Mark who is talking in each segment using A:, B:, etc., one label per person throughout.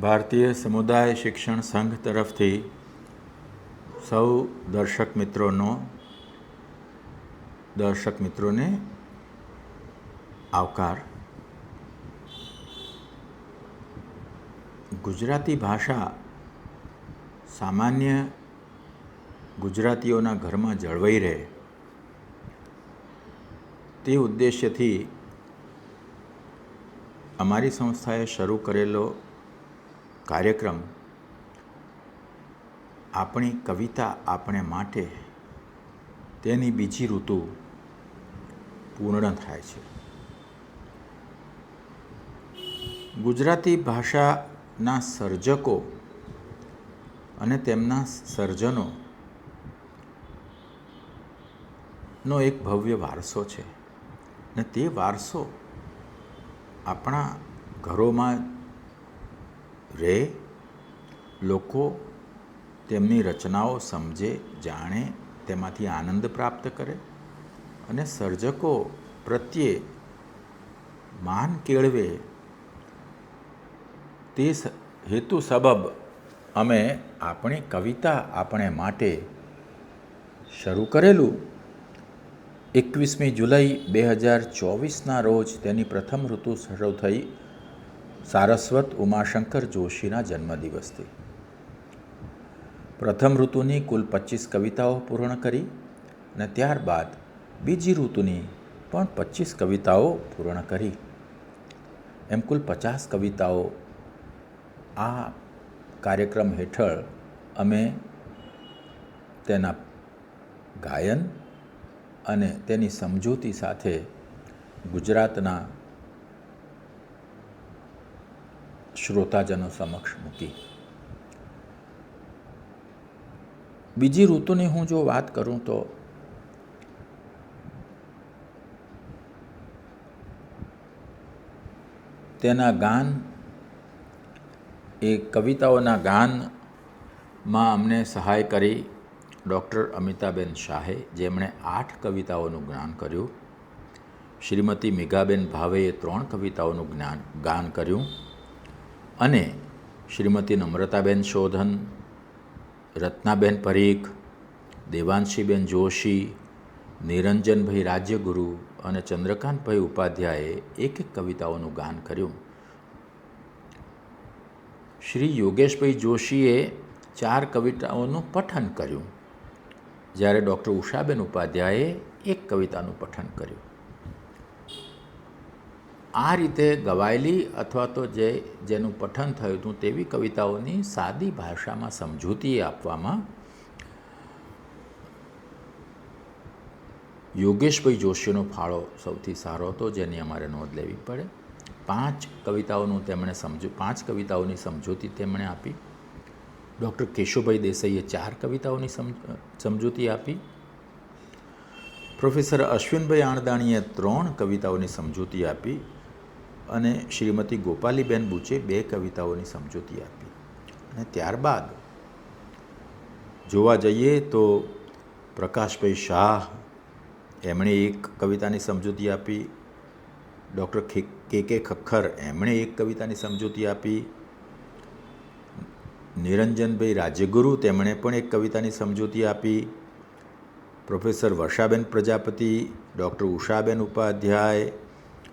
A: ભારતીય સમુદાય શિક્ષણ સંઘ તરફથી સૌ દર્શક મિત્રોનો, દર્શક મિત્રોને આવકાર. ગુજરાતી ભાષા સામાન્ય ગુજરાતીઓના ઘરમાં જળવાઈ રહે તે ઉદ્દેશ્યથી અમારી સંસ્થાએ શરૂ કરેલો કાર્યક્રમ આપણી કવિતા આપણે માટે તેની બીજી ઋતુ પૂર્ણ થાય છે. ગુજરાતી ભાષાના સર્જકો અને તેમના સર્જનો નો એક ભવ્ય વારસો છે. ને તે વારસો આપણા ઘરોમાં રહે લોકો તેમની રચનાઓ સમજે, જાણે, તેમાંથી આનંદ પ્રાપ્ત કરે અને સર્જકો પ્રત્યે માન કેળવે. તે હેતુ સબબ અમે આપણી કવિતા આપણે માટે શરૂ કરેલું. એકવીસમી જુલાઈ બે હજાર ચોવીસના રોજ તેની પ્રથમ ઋતુ શરૂ થઈ. સારસ્વત ઉમાશંકર જોશીના જન્મદિવસથી. પ્રથમ ઋતુની કુલ પચીસ કવિતાઓ પૂર્ણ કરી અને ત્યારબાદ બીજી ઋતુની પણ પચીસ કવિતાઓ પૂર્ણ કરી. એમ કુલ પચાસ કવિતાઓ આ કાર્યક્રમ હેઠળ અમે તેના ગાયન અને તેની સમજૂતી સાથે ગુજરાતના શ્રોતાજનો સમક્ષ મૂકી. બીજી ઋતુની હું જો વાત કરું તો તેના ગાન, એ કવિતાઓના ગાનમાં અમને સહાય કરી ડૉક્ટર અમિતાબેન શાહે, જેમણે આઠ કવિતાઓનું જ્ઞાન કર્યું. શ્રીમતી મેઘાબેન ભાવેએ ત્રણ કવિતાઓનું જ્ઞાન ગાન કર્યું. અને શ્રીમતી નમ્રતાબેન શોધન, રત્નાબેન પરીખ, દેવાંશીબેન જોશી, નિરંજનભાઈ રાજ્યગુરુ અને ચંદ્રકાંતભાઈ ઉપાધ્યાયે એક એક કવિતાઓનું ગાન કર્યું. શ્રી યોગેશભાઈ જોશીએ ચાર કવિતાઓનું પઠન કર્યું. જ્યારે ડૉક્ટર ઉષાબેન ઉપાધ્યાયે એક કવિતાનું પઠન કર્યું. આ રીતે ગવાયેલી અથવા તો જે, જેનું પઠન થયું હતું તેવી કવિતાઓની સાદી ભાષામાં સમજૂતી આપવામાં યોગેશભાઈ જોશીનો ફાળો સૌથી સારો હતો, જેની અમારે નોંધ લેવી પડે. પાંચ કવિતાઓનું તેમણે સમજ, પાંચ કવિતાઓની સમજૂતી તેમણે આપી. ડૉક્ટર કેશુભાઈ દેસાઈએ ચાર કવિતાઓની સમ, સમજૂતી આપી. પ્રોફેસર અશ્વિનભાઈ આણદાણીએ ત્રણ કવિતાઓની સમજૂતી આપી. અને શ્રીમતી ગોપાલીબેન બુચે બે કવિતાઓની સમજૂતી આપી. અને ત્યારબાદ જોવા જઈએ તો પ્રકાશભાઈ શાહ એમણે એક કવિતાની સમજૂતી આપી. ડૉક્ટર કે કે ખખર એમણે એક કવિતાની સમજૂતી આપી. નિરંજનભાઈ રાજ્યગુરુ તેમણે પણ એક કવિતાની સમજૂતી આપી. પ્રોફેસર વર્ષાબેન પ્રજાપતિ, ડૉક્ટર ઉષાબેન ઉપાધ્યાય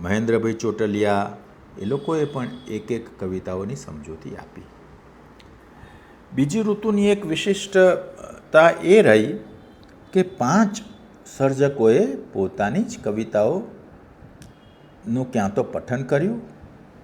A: મહેન્દ્રભાઈ ચોટલિયા, એ લોકોએ પણ એક એક કવિતાઓની સમજૂતી આપી. બીજી ઋતુની એક વિશિષ્ટતા એ રહી કે પાંચ સર્જકોએ પોતાની જ કવિતાઓનું ક્યાં તો પઠન કર્યું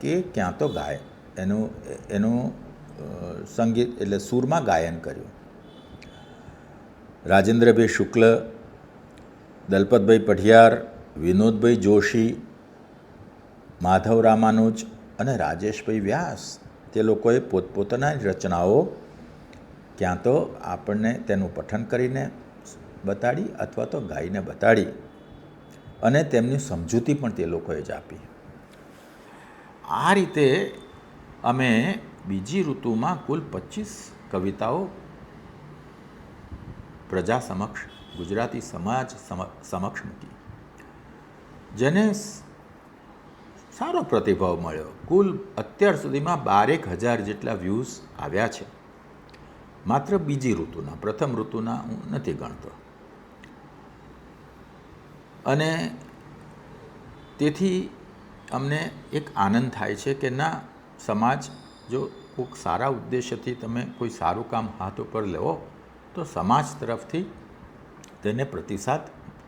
A: કે ક્યાં તો ગાય, એનું એનું સંગીત એટલે સૂરમાં ગાયન કર્યું. રાજેન્દ્રભાઈ શુક્લ, દલપતભાઈ પઢિયાર, વિનોદભાઈ જોશી માધવ રામાનુજ અને રાજેશભાઈ વ્યાસ, તે લોકોએ પોતપોતાના રચનાઓ ક્યાં તો આપણને તેનું પઠન કરીને બતાડી અથવા તો ગાઈને બતાડી અને તેમની સમજૂતી પણ તે લોકોએ જ આપી. આ રીતે અમે બીજી ઋતુમાં કુલ પચીસ કવિતાઓ પ્રજા સમક્ષ ગુજરાતી સમાજ સમ- સમક્ષ મૂકી. જેને સારો પ્રતિભાવ મળ્યો. કુલ અત્યાર સુધીમાં બારેક હજાર જેટલા વ્યૂઝ આવ્યા છે. માત્ર બીજી ઋતુના, પ્રથમ ઋતુના હું નથી ગણતો. અને તેથી અમને એક આનંદ થાય છે કે ના, સમાજ જો કોઈક સારા ઉદ્દેશ્યથી તમે કોઈ સારું કામ હાથ ઉપર લેવો, તો સમાજ તરફથી તેને પ્રતિસાદ,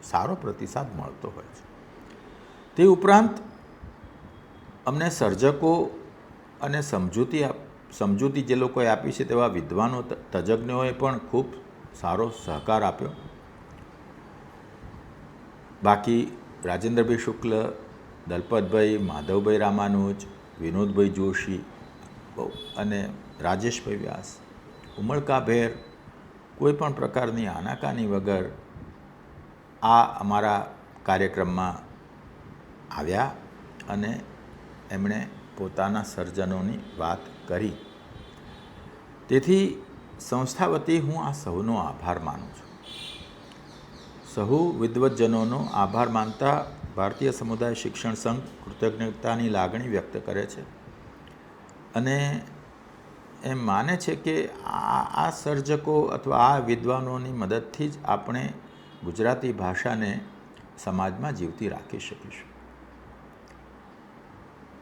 A: સારો પ્રતિસાદ મળતો હોય છે. તે ઉપરાંત અમને સર્જકો અને સમજૂતી સમજૂતી જે લોકોએ આપી છે તેવા વિદ્વાનો તજજ્ઞોએ પણ ખૂબ સારો સહકાર આપ્યો. બાકી રાજેન્દ્રભાઈ શુક્લ, દલપતભાઈ, માધવભાઈ રામાનુજ, વિનોદભાઈ જોશી અને રાજેશભાઈ વ્યાસ ઉમળકાભેર કોઈ પણ પ્રકારની આનાકાની વગર આ અમારા કાર્યક્રમમાં આવ્યા અને એમણે પોતાના સર્જનોની વાત કરી. તેથી સંસ્થા વતી હું આ સૌનો આભાર માનું છું. સહુ વિદ્વજ્જનોનો આભાર માનતા ભારતીય સમુદાય શિક્ષણ સંઘ કૃતજ્ઞતાની લાગણી વ્યક્ત કરે છે અને એમ માને છે કે આ આ સર્જકો અથવા આ વિદ્વાનોની મદદથી જ આપણે ગુજરાતી ભાષાને સમાજમાં જીવતી રાખી શકીશું.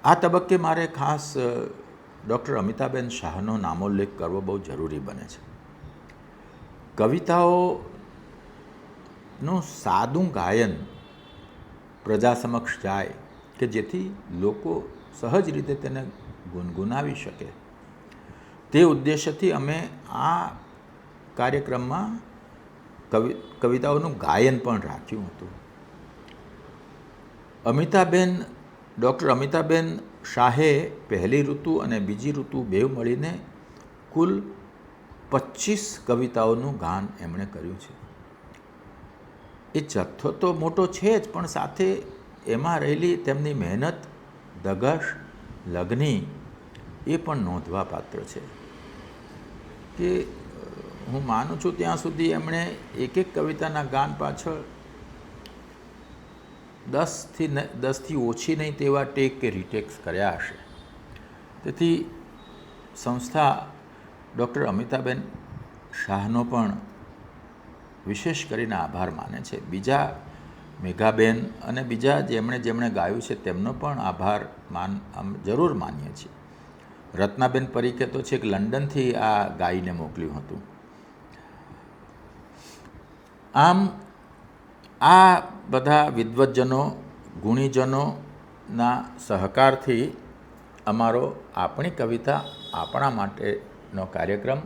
A: આ તબક્કે મારે ખાસ ડૉક્ટર અમિતાબેન શાહનો નામોલ્લેખ કરવો બહુ જરૂરી બને છે. કવિતાઓનું સાદું ગાયન પ્રજા સમક્ષ જાય કે જેથી લોકો સહજ રીતે તેને ગુનગુનાવી શકે. તે ઉદ્દેશ્યથી અમે આ કાર્યક્રમમાં કવિ, કવિતાઓનું ગાયન પણ રાખ્યું હતું. અમિતાબેન ડૉક્ટર અમિતાબેન શાહે પહેલી ઋતુ અને બીજી ઋતુ બેવ મળીને કુલ પચીસ કવિતાઓનું ગાન એમણે કર્યું છે. એ જથ્થો તો મોટો છે જ, પણ સાથે એમાં રહેલી તેમની મહેનત ધગશ લગ્ની એ પણ નોંધવા પાત્ર છે. કે હું માનું છું ત્યાં સુધી એમણે એક એક કવિતાના ગાન પાછળ દસથી દસથી ઓછી નહીં તેવા ટેક કે રીટેક્સ કર્યા હશે. તેથી સંસ્થા ડૉક્ટર અમિતાબેન શાહનો પણ વિશેષ કરીને આભાર માને છે. બીજા મેઘાબેન અને બીજા જેમણે જેમણે ગાયું છે તેમનો પણ આભાર માન જરૂર માનીએ છીએ. રત્નાબેન પરીકે તો છેક લંડનથી આ ગાઈને મોકલ્યું હતું. આમ આ બધા વિદ્વજ્જનો, ગુણીજનોના સહકારથી અમારો આપણી કવિતા આપણા માટેનો કાર્યક્રમ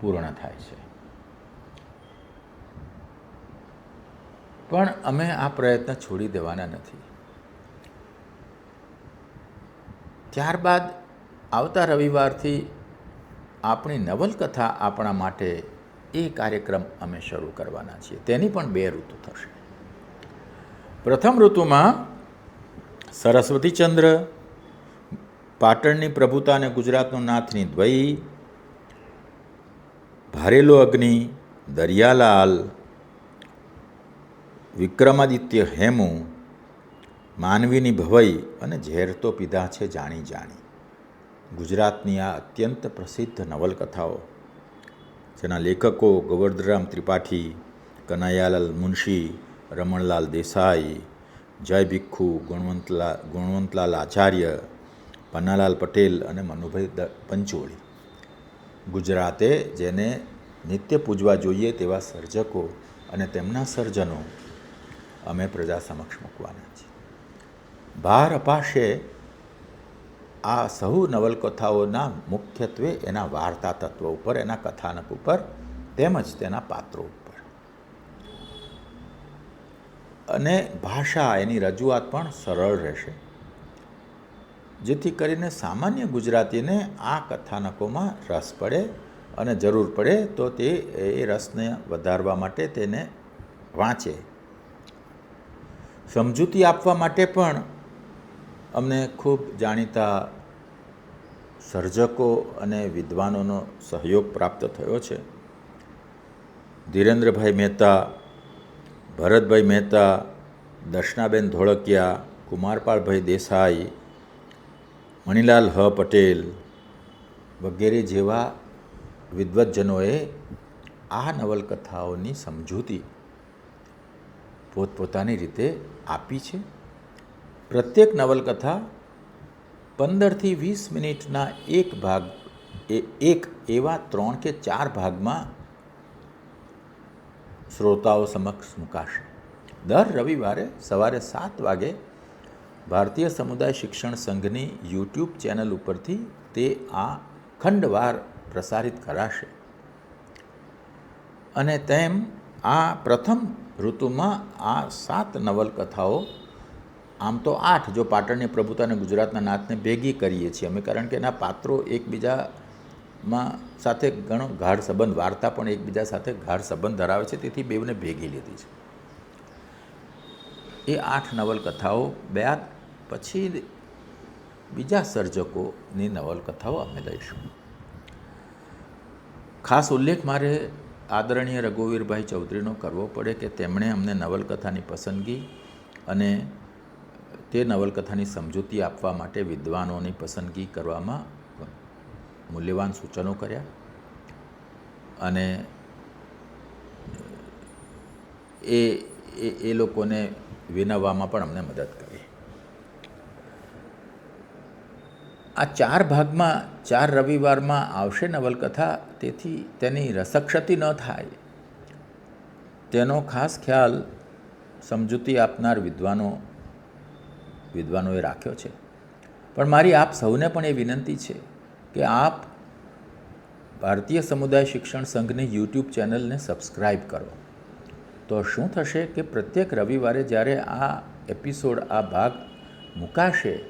A: પૂર્ણ થાય છે. પણ અમે આ પ્રયત્ન છોડી દેવાના નથી. ત્યારબાદ આવતા રવિવારથી આપણી નવલકથા આપણા માટે એ કાર્યક્રમ અમે શરૂ કરવાના છીએ. તેની પણ બે ઋતુ થશે. પ્રથમ ઋતુમાં સરસ્વતીચંદ્ર પાટણની પ્રભુતા અને ગુજરાતનો નાથની દ્વૈ, ભારેલો અગ્નિ, દરિયાલાલ, વિક્રમાદિત્ય હેમુ, માનવીની ભવઈ અને ઝેર તો પીધા છે જાણી જાણી. ગુજરાતની આ અત્યંત પ્રસિદ્ધ નવલકથાઓ જેના લેખકો ગોવર્ધરામ ત્રિપાઠી, કનૈયાલાલ મુનશી, રમણલાલ દેસાઈ, જય ભિક્ષુ ગુણવંતલા, ગુણવંતલાલ આચાર્ય, પન્નાલાલ પટેલ અને મનુભાઈ પંચોળી. ગુજરાતે જેને નિત્ય પૂજવા જોઈએ તેવા સર્જકો અને તેમના સર્જનો અમે પ્રજા સમક્ષ મૂકવાના છીએ. ભાર અપાશે આ સહુ નવલકથાઓના મુખ્યત્વે એના વાર્તા તત્વ ઉપર, એના કથાનક ઉપર, તેમજ તેના પાત્રો ઉપર. અને ભાષા એની રજૂઆત પણ સરળ રહેશે. જેથી કરીને સામાન્ય ગુજરાતીને આ કથાનકોમાં રસ પડે અને જરૂર પડે તો તે એ રસને વધારવા માટે તેને વાંચે. સમજૂતી આપવા માટે પણ અમને ખૂબ જાણીતા સર્જકો અને વિદ્વાનોનો સહયોગ પ્રાપ્ત થયો છે. ધીરેન્દ્રભાઈ મહેતા, ભરતભાઈ મહેતા, દર્શનાબેન ધોળકિયા, કુમારપાળભાઈ દેસાઈ, મણિલાલ હ. પટેલ વગેરે જેવા વિદ્વજ્જનોએ આ નવલકથાઓની સમજૂતી પોતપોતાની રીતે આપી છે. પ્રત્યેક નવલકથા પંદરથી વીસ મિનિટના એક ભાગ, એ એક એવા ત્રણ કે ચાર ભાગમાં શ્રોતાઓ સમક્ષ મુકાશે. દર રવિવારે સવારે સાત વાગે ભારતીય સમુદાય શિક્ષણ સંઘની યુટ્યુબ ચેનલ ઉપરથી તે આ ખંડવાર પ્રસારિત કરાશે. અને તેમ આ પ્રથમ ઋતુમાં આ સાત નવલકથાઓ આમ તો આઠ જો પાટણની પ્રભુતા અને ગુજરાતના નાથને ભેગી કરીએ છીએ. અમે કારણ કે એના પાત્રો એકબીજામાં સાથે ઘણો ગાઢ સંબંધ, વાર્તા પણ એકબીજા સાથે ગાઢ સંબંધ ધરાવે છે, તેથી બેઉને ભેગી લીધી છે. એ આઠ નવલકથાઓ બે પછી બીજા સર્જકોની નવલકથાઓ અમે લઈશું. ખાસ ઉલ્લેખ મારે આદરણીય રઘુવીરભાઈ ચૌધરીનો કરવો પડે કે તેમણે અમને નવલકથાની પસંદગી અને તે નવલકથાની સમજૂતી આપવા માટે વિદ્વાનોની પસંદગી કરવામાં મૂલ્યવાન સૂચનો કર્યા અને એ એ લોકોને વિનવવામાં પણ અમને મદદ કરી. આ ચાર ભાગમાં, ચાર રવિવારમાં આવશે નવલકથા, તેથી તેની રસક્ષતિ ન થાય. તેનો ખાસ ખ્યાલ સમજૂતી આપનાર વિદ્વાનો વિદ્વાનોએ રાખ્યો છે. પણ મારી આપ સૌને પણ એ વિનંતી છે કે આપ ભારતીય સમુદાય શિક્ષણ સંઘની યુટ્યુબ ચેનલને સબસ્ક્રાઈબ કરો. તો શું થશે કે પ્રત્યેક રવિવારે જ્યારે આ એપિસોડ, આ ભાગ મુકાશે,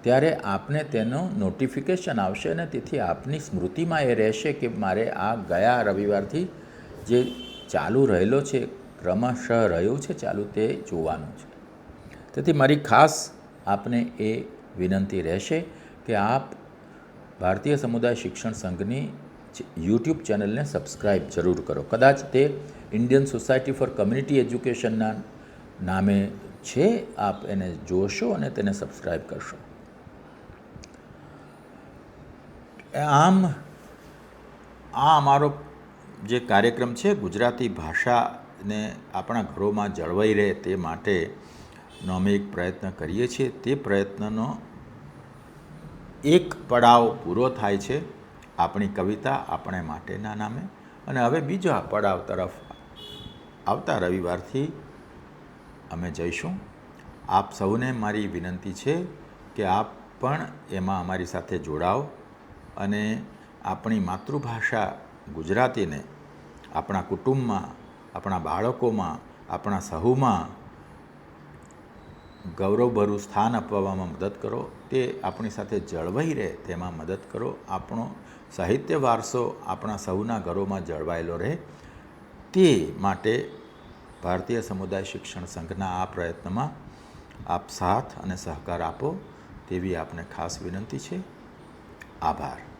A: ત્યારે આપને તેનો નોટિફિકેશન આવશે અને તેથી આપની સ્મૃતિમાં એ રહેશે કે મારે આ ગયા રવિવારથી જે ચાલુ રહેલો છે, ક્રમશઃ રહ્યું છે, ચાલુ તે જોવાનું છે. તેથી મારી ખાસ આપને એ વિનંતી રહેશે કે આપ ભારતીય સમુદાય શિક્ષણ સંઘની યુટ્યુબ ચેનલને સબસ્ક્રાઈબ જરૂર કરો. કદાચ તે ઇન્ડિયન સોસાયટી ફોર કમ્યુનિટી એજ્યુકેશનના નામે છે, આપ એને જોશો અને તેને સબસ્ક્રાઈબ કરશો. આમ, આ અમારો જે કાર્યક્રમ છે ગુજરાતી ભાષાને આપણા ઘરોમાં જળવાઈ રહે તે માટેનો અમે એક પ્રયત્ન કરીએ છીએ. તે પ્રયત્નનો એક પડાવ પૂરો થાય છે આપણી કવિતા આપણે માટેના નામે. અને હવે બીજા પડાવ તરફ આવતા રવિવારથી અમે જઈશું. આપ સૌને મારી વિનંતી છે કે આપ પણ એમાં અમારી સાથે જોડાઓ અને આપણી માતૃભાષા ગુજરાતીને આપણા કુટુંબમાં, આપણા બાળકોમાં, આપણા સહુમાં ગૌરવભરું સ્થાન અપાવવામાં મદદ કરો, તે આપણી સાથે જળવાઈ રહે તેમાં મદદ કરો. આપણો સાહિત્ય વારસો આપણા સૌના ઘરોમાં જળવાયેલો રહે તે માટે ભારતીય સમુદાય શિક્ષણ સંઘના આ પ્રયત્નમાં આપ સાથ અને સહકાર આપો તેવી આપને ખાસ વિનંતી છે. આભાર.